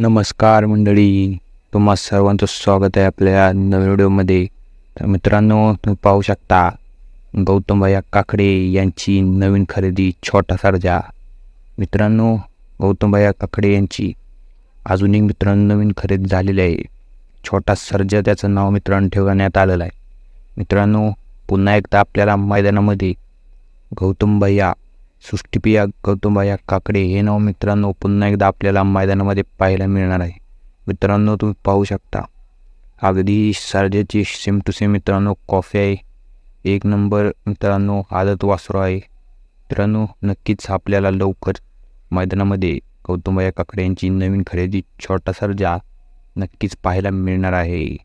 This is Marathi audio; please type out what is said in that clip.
नमस्कार मंडळी. तुम्हा सर्वांचं स्वागत आहे आपल्या नवीन व्हिडिओमध्ये. तर मित्रांनो तुम्ही पाहू शकता गौतम काकडे यांची नवीन खरेदी छोटा सर्जा मित्रांनो गौतम काकडे यांची अजून एक मित्रांनो नवीन खरेदी झालेली आहे. छोटा सर्जा त्याचं नाव मित्रांनो ठेवण्यात आलेलं आहे. मित्रांनो पुन्हा एकदा आपल्याला मैदानामध्ये गौतम भैया सृष्टीप्रिया गौतमबाया काकडे हे नाव मित्रांनो पुन्हा एकदा आपल्याला मैदानामध्ये पाहायला मिळणार आहे. मित्रांनो तुम्ही पाहू शकता. अगदी सारजेची सेम टू सेम मित्रांनो कॉफी आहे. एक नंबर मित्रांनो आदत वासरू आहे. मित्रांनो नक्कीच आपल्याला लवकर मैदानामध्ये गौतमबाया काकडे यांची नवीन खरेदी छोटा सर्जा नक्कीच पाहायला मिळणार आहे.